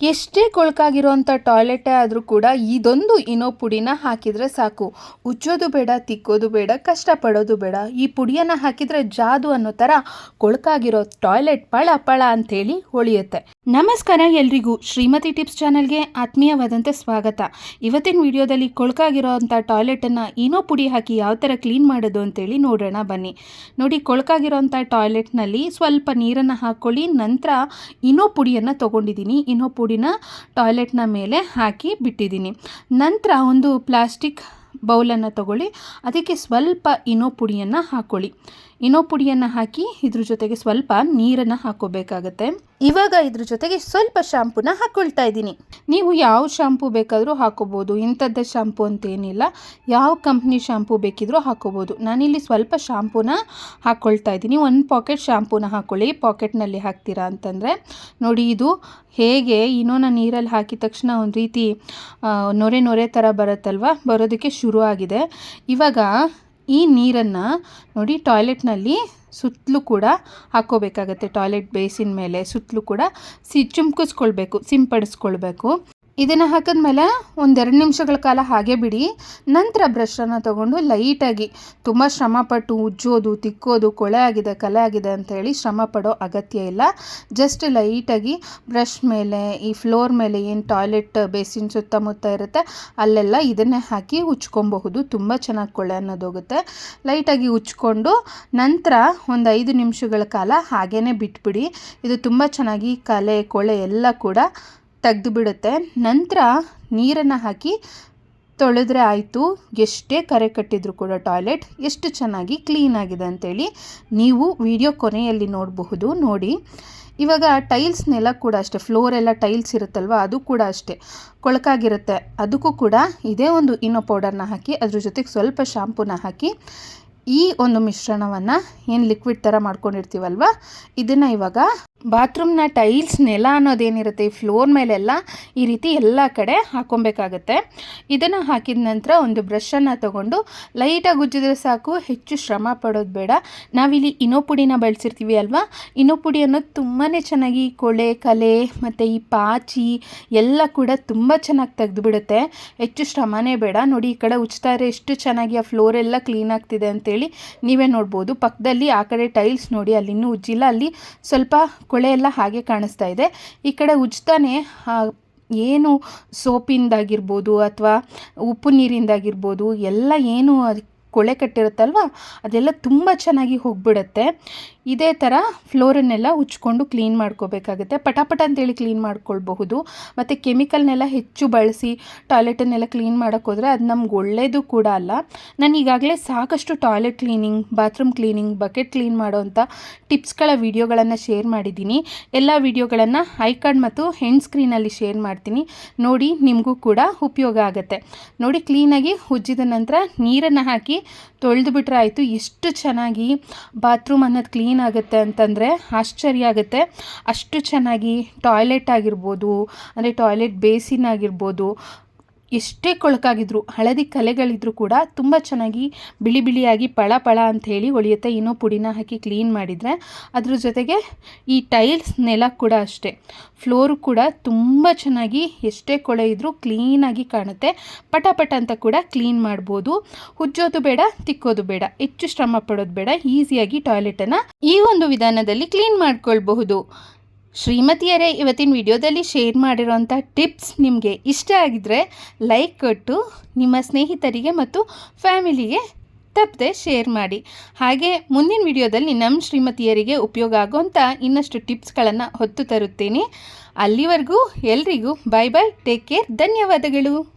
ಎಷ್ಟೇ ಕೊಳಕಾಗಿರೋಂಥ ಟಾಯ್ಲೆಟೇ ಆದರೂ ಕೂಡ ಇದೊಂದು ಇನೋ ಪುಡಿನ ಹಾಕಿದರೆ ಸಾಕು. ಉಜ್ಜೋದು ಬೇಡ, ತಿಕ್ಕೋದು ಬೇಡ, ಕಷ್ಟಪಡೋದು ಬೇಡ. ಈ ಪುಡಿಯನ್ನು ಹಾಕಿದರೆ ಜಾದು ಅನ್ನೋ ಥರ ಕೊಳಕಾಗಿರೋ ಟಾಯ್ಲೆಟ್ ಪಳ ಪಳ ಅಂಥೇಳಿ ಹೊಳಿಯುತ್ತೆ. ನಮಸ್ಕಾರ ಎಲ್ರಿಗೂ. ಶ್ರೀಮತಿ ಟಿಪ್ಸ್ ಚಾನಲ್ಗೆ ಆತ್ಮೀಯವಾದಂತೆ ಸ್ವಾಗತ. ಇವತ್ತಿನ ವಿಡಿಯೋದಲ್ಲಿ ಕೊಳಕಾಗಿರೋ ಅಂಥ ಟಾಯ್ಲೆಟನ್ನು ಇನೋ ಪುಡಿ ಹಾಕಿ ಯಾವ ಥರ ಕ್ಲೀನ್ ಮಾಡೋದು ಅಂತೇಳಿ ನೋಡೋಣ ಬನ್ನಿ. ನೋಡಿ ಕೊಳಕಾಗಿರೋ ಅಂಥ ಟಾಯ್ಲೆಟ್ನಲ್ಲಿ ಸ್ವಲ್ಪ ನೀರನ್ನು ಹಾಕ್ಕೊಳ್ಳಿ. ನಂತರ ಇನೋ ಪುಡಿಯನ್ನು ತೊಗೊಂಡಿದ್ದೀನಿ. ಇನೋ ಪುಡಿನ ಟಾಯ್ಲೆಟ್ನ ಮೇಲೆ ಹಾಕಿ ಬಿಟ್ಟಿದ್ದೀನಿ. ನಂತರ ಒಂದು ಪ್ಲಾಸ್ಟಿಕ್ ಬೌಲನ್ನು ತಗೊಳ್ಳಿ. ಅದಕ್ಕೆ ಸ್ವಲ್ಪ ಇನೋ ಪುಡಿಯನ್ನು ಹಾಕ್ಕೊಳ್ಳಿ ಇನೋ ಪುಡಿಯನ್ನು ಹಾಕಿ ಇದ್ರ ಜೊತೆಗೆ ಸ್ವಲ್ಪ ನೀರನ್ನು ಹಾಕೋಬೇಕಾಗತ್ತೆ. ಇವಾಗ ಇದ್ರ ಜೊತೆಗೆ ಸ್ವಲ್ಪ ಶಾಂಪೂನ ಹಾಕ್ಕೊಳ್ತಾ ಇದ್ದೀನಿ. ನೀವು ಯಾವ ಶಾಂಪೂ ಬೇಕಾದರೂ ಹಾಕೋಬೋದು. ಇಂಥದ್ದೇ ಶಾಂಪೂ ಅಂತೇನಿಲ್ಲ. ಯಾವ ಕಂಪ್ನಿ ಶಾಂಪೂ ಬೇಕಿದ್ರೂ ಹಾಕೋಬೋದು. ನಾನಿಲ್ಲಿ ಸ್ವಲ್ಪ ಶಾಂಪೂನ ಹಾಕ್ಕೊಳ್ತಾ ಇದ್ದೀನಿ. ಒಂದು ಪಾಕೆಟ್ ಶಾಂಪೂನ ಹಾಕ್ಕೊಳ್ಳಿ ಪಾಕೆಟ್ನಲ್ಲಿ ಹಾಕ್ತೀರಾ ಅಂತಂದರೆ, ನೋಡಿ ಇದು ಹೇಗೆ ಇನ್ನೋನ ನೀರಲ್ಲಿ ಹಾಕಿದ ತಕ್ಷಣ ಒಂದು ರೀತಿ ನೊರೆ ನೊರೆ ಥರ ಬರುತ್ತಲ್ವ? ಬರೋದಕ್ಕೆ ಶುರು ಆಗಿದೆ ಇವಾಗ ಈ ನೀರನ್ನು ನೋಡಿ ಟಾಯ್ಲೆಟ್ನಲ್ಲಿ ಸುತ್ತಲೂ ಕೂಡ ಹಾಕ್ಕೋಬೇಕಾಗತ್ತೆ. ಟಾಯ್ಲೆಟ್ ಬೇಸಿನ ಮೇಲೆ ಸುತ್ತಲೂ ಕೂಡ ಸಿ, ಚುಮ್ಕಿಸ್ಕೊಳ್ಬೇಕು, ಸಿಂಪಡಿಸ್ಕೊಳ್ಬೇಕು. ಇದನ್ನು ಹಾಕಿದ್ಮೇಲೆ ಒಂದೆರಡು ನಿಮಿಷಗಳ ಕಾಲ ಹಾಗೆ ಬಿಡಿ. ನಂತರ ಬ್ರಷನ್ನು ತಗೊಂಡು ಲೈಟಾಗಿ ತುಂಬ ಶ್ರಮಪಟ್ಟು ಉಜ್ಜೋದು, ತಿಕ್ಕೋದು, ಕೊಳೆ ಆಗಿದೆ, ಕಲೆ ಆಗಿದೆ ಅಂತ ಹೇಳಿ ಶ್ರಮ ಪಡೋ ಅಗತ್ಯ ಇಲ್ಲ. ಜಸ್ಟ್ ಲೈಟಾಗಿ ಬ್ರಷ್ ಮೇಲೆ, ಈ ಫ್ಲೋರ್ ಮೇಲೆ ಏನು ಟಾಯ್ಲೆಟ್ ಬೇಸಿನ್ ಸುತ್ತಮುತ್ತ ಇರುತ್ತೆ ಅಲ್ಲೆಲ್ಲ ಇದನ್ನೇ ಹಾಕಿ ಉಚ್ಕೊಬಹುದು ತುಂಬ ಚೆನ್ನಾಗಿ ಕೊಳೆ ಅನ್ನೋದೋಗುತ್ತೆ ಲೈಟಾಗಿ ಉಚ್ಕೊಂಡು ನಂತರ ಒಂದು ಐದು ನಿಮಿಷಗಳ ಕಾಲ ಹಾಗೇ ಬಿಟ್ಬಿಡಿ. ಇದು ತುಂಬ ಚೆನ್ನಾಗಿ ಕಲೆ, ಕೊಳೆ ಎಲ್ಲ ಕೂಡ ತೆಗ್ದು ಬಿಡುತ್ತೆ ನಂತರ ನೀರನ್ನು ಹಾಕಿ ತೊಳೆದ್ರೆ ಆಯಿತು. ಎಷ್ಟೇ ಕರೆ ಕಟ್ಟಿದ್ರು ಕೂಡ ಟಾಯ್ಲೆಟ್ ಎಷ್ಟು ಚೆನ್ನಾಗಿ ಕ್ಲೀನ್ ಆಗಿದೆ ಅಂತೇಳಿ ನೀವು ವಿಡಿಯೋ ಕೊನೆಯಲ್ಲಿ ನೋಡಬಹುದು, ನೋಡಿ. ಇವಾಗ ಟೈಲ್ಸ್ ನೆಲ ಕೂಡ ಅಷ್ಟೇ, ಫ್ಲೋರ್ ಎಲ್ಲ ಟೈಲ್ಸ್ ಇರುತ್ತಲ್ವ, ಅದು ಕೂಡ ಅಷ್ಟೇ ಕೊಳಕಾಗಿರುತ್ತೆ. ಅದಕ್ಕೂ ಕೂಡ ಇದೇ ಒಂದು ಇನೋ ಪೌಡರ್ನ ಹಾಕಿ, ಅದ್ರ ಜೊತೆಗೆ ಸ್ವಲ್ಪ ಶಾಂಪೂನ ಹಾಕಿ, ಈ ಒಂದು ಮಿಶ್ರಣವನ್ನು ಏನು ಲಿಕ್ವಿಡ್ ಥರ ಮಾಡ್ಕೊಂಡಿರ್ತೀವಲ್ವ, ಇದನ್ನು ಇವಾಗ ಬಾತ್ರೂಮ್ನ ಟೈಲ್ಸ್ ನೆಲ ಅನ್ನೋದೇನಿರುತ್ತೆ, ಈ ಫ್ಲೋರ್ ಮೇಲೆಲ್ಲ ಈ ರೀತಿ ಎಲ್ಲ ಕಡೆ ಹಾಕೊಬೇಕಾಗತ್ತೆ ಇದನ್ನು ಹಾಕಿದ ನಂತರ ಒಂದು ಬ್ರಷನ್ನು ತಗೊಂಡು ಲೈಟಾಗಿ ಉಜ್ಜಿದ್ರೆ ಸಾಕು, ಹೆಚ್ಚು ಶ್ರಮ ಪಡೋದು ಬೇಡ. ನಾವಿಲ್ಲಿ ಇನೋ ಪುಡಿನ ಬಳಸಿರ್ತೀವಿ ಅಲ್ವಾ? ಇನೋ ಪುಡಿ ಅನ್ನೋದು ತುಂಬಾ ಚೆನ್ನಾಗಿ ಕೊಳೆ, ಕಲೆ ಮತ್ತು ಈ ಪಾಚಿ ಎಲ್ಲ ಕೂಡ ತುಂಬ ಚೆನ್ನಾಗಿ ತೆಗೆದುಬಿಡುತ್ತೆ. ಹೆಚ್ಚು ಶ್ರಮನೇ ಬೇಡ. ನೋಡಿ, ಈ ಕಡೆ ಉಜ್ತಾ ಇದ್ರೆ ಎಷ್ಟು ಚೆನ್ನಾಗಿ ಆ ಫ್ಲೋರ್ ಎಲ್ಲ ಕ್ಲೀನ್ ಆಗ್ತಿದೆ ಅಂತೇಳಿ ನೀವೇ ನೋಡ್ಬೋದು. ಪಕ್ಕದಲ್ಲಿ ಆ ಕಡೆ ಟೈಲ್ಸ್ ನೋಡಿ ಅಲ್ಲಿ ಇನ್ನೂ ಉಜ್ಜಿಲ್ಲ. ಅಲ್ಲಿ ಸ್ವಲ್ಪ ಕೊಳೆ ಎಲ್ಲ ಹಾಗೆ ಕಾಣಿಸ್ತಾ ಇದೆ. ಈ ಕಡೆ ಉಜ್ತಾನೆ ಏನು ಸೋಪಿಂದಾಗಿರ್ಬೋದು ಅಥವಾ ಉಪ್ಪು ನೀರಿಂದಾಗಿರ್ಬೋದು, ಎಲ್ಲ ಏನು ಕೊಳೆ ಕಟ್ಟಿರುತ್ತಲ್ವ, ಅದೆಲ್ಲ ತುಂಬ ಚೆನ್ನಾಗಿ ಹೋಗ್ಬಿಡುತ್ತೆ. ಇದೇ ಥರ ಫ್ಲೋರನ್ನೆಲ್ಲ ಉಚ್ಕೊಂಡು ಕ್ಲೀನ್ ಮಾಡ್ಕೋಬೇಕಾಗುತ್ತೆ. ಪಟಾಪಟ ಅಂತೇಳಿ ಕ್ಲೀನ್ ಮಾಡ್ಕೊಳ್ಬಹುದು. ಮತ್ತು ಕೆಮಿಕಲ್ನೆಲ್ಲ ಹೆಚ್ಚು ಬಳಸಿ ಟಾಯ್ಲೆಟನ್ನೆಲ್ಲ ಕ್ಲೀನ್ ಮಾಡೋಕ್ಕೋದ್ರೆ ಅದು ನಮ್ಗೆ ಒಳ್ಳೆಯದು ಕೂಡ ಅಲ್ಲ. ನಾನು ಈಗಾಗಲೇ ಸಾಕಷ್ಟು toilet cleaning, bathroom cleaning, bucket clean ಮಾಡೋವಂಥ ಟಿಪ್ಸ್ಗಳ ವಿಡಿಯೋಗಳನ್ನು ಶೇರ್ ಮಾಡಿದ್ದೀನಿ. ಎಲ್ಲ ವಿಡಿಯೋಗಳನ್ನು ಕಾರ್ಡ್ ಮತ್ತು ಹೆಂಡ್ ಸ್ಕ್ರೀನಲ್ಲಿ ಶೇರ್ ಮಾಡ್ತೀನಿ. ನೋಡಿ ನಿಮಗೂ ಕೂಡ ಉಪಯೋಗ ಆಗುತ್ತೆ. ನೋಡಿ ಕ್ಲೀನಾಗಿ ಉಜ್ಜಿದ ನಂತರ ನೀರನ್ನು ಹಾಕಿ ತೊಳೆದು ಬಿಟ್ರೆ ಆಯಿತು. ಎಷ್ಟು ಚೆನ್ನಾಗಿ ಬಾತ್ರೂಮ್ ಅನ್ನೋದು ಕ್ಲೀನ್ ಆಗುತ್ತೆ ಅಂತಂದರೆ ಆಶ್ಚರ್ಯ ಆಗುತ್ತೆ. ಅಷ್ಟು ಚೆನ್ನಾಗಿ ಟಾಯ್ಲೆಟ್ ಆಗಿರ್ಬೋದು ಅಂದರೆ ಟಾಯ್ಲೆಟ್ ಬೇಸಿನ್ ಆಗಿರ್ಬೋದು ಎಷ್ಟೇ ಕೊಳಕಾಗಿದ್ರು, ಹಳದಿ ಕಲೆಗಳಿದ್ರೂ ಕೂಡ ತುಂಬ ಚೆನ್ನಾಗಿ ಬಿಳಿ ಬಿಳಿಯಾಗಿ ಪಳ ಪಳ ಅಂತ ಹೇಳಿ ಹೊಳಿಯುತ್ತೆ. ಇನ್ನೂ ಪುಡಿನ ಹಾಕಿ ಕ್ಲೀನ್ ಮಾಡಿದರೆ ಅದ್ರ ಜೊತೆಗೆ ಈ ಟೈಲ್ಸ್ ನೆಲ ಕೂಡ ಅಷ್ಟೇ. ಫ್ಲೋರು ಕೂಡ ತುಂಬ ಚೆನ್ನಾಗಿ ಎಷ್ಟೇ ಕೊಳೆ ಇದ್ದರೂ ಕ್ಲೀನಾಗಿ ಕಾಣುತ್ತೆ. ಪಟ ಪಟ ಅಂತ ಕೂಡ ಕ್ಲೀನ್ ಮಾಡ್ಬೋದು. ಉಜ್ಜೋದು ಬೇಡ, ತಿಕ್ಕೋದು ಬೇಡ. ಹೆಚ್ಚು ಶ್ರಮ ಪಡೋದು ಬೇಡ. ಈಸಿಯಾಗಿ ಟಾಯ್ಲೆಟನ್ನು ಈ ಒಂದು ವಿಧಾನದಲ್ಲಿ ಕ್ಲೀನ್ ಮಾಡ್ಕೊಳ್ಬಹುದು. ಶ್ರೀಮತಿಯರೇ, ಇವತ್ತಿನ ವಿಡಿಯೋದಲ್ಲಿ ಶೇರ್ ಮಾಡಿರೋಂಥ ಟಿಪ್ಸ್ ನಿಮಗೆ ಇಷ್ಟ ಆಗಿದ್ರೆ ಲೈಕ್ ಕೊಟ್ಟು ನಿಮ್ಮ ಸ್ನೇಹಿತರಿಗೆ ಮತ್ತು ಫ್ಯಾಮಿಲಿಗೆ ತಪ್ಪದೆ ಶೇರ್ ಮಾಡಿ. ಹಾಗೆ ಮುಂದಿನ ವಿಡಿಯೋದಲ್ಲಿ ನಮ್ಮ ಶ್ರೀಮತಿಯರಿಗೆ ಉಪಯೋಗ ಆಗುವಂಥ ಇನ್ನಷ್ಟು ಟಿಪ್ಸ್ಗಳನ್ನು ಹೊತ್ತು ತರುತ್ತೇನೆ. ಅಲ್ಲಿವರೆಗೂ ಎಲ್ರಿಗೂ ಬಾಯ್ ಬಾಯ್ ಟೇಕ್ ಕೇರ್ ಧನ್ಯವಾದಗಳು.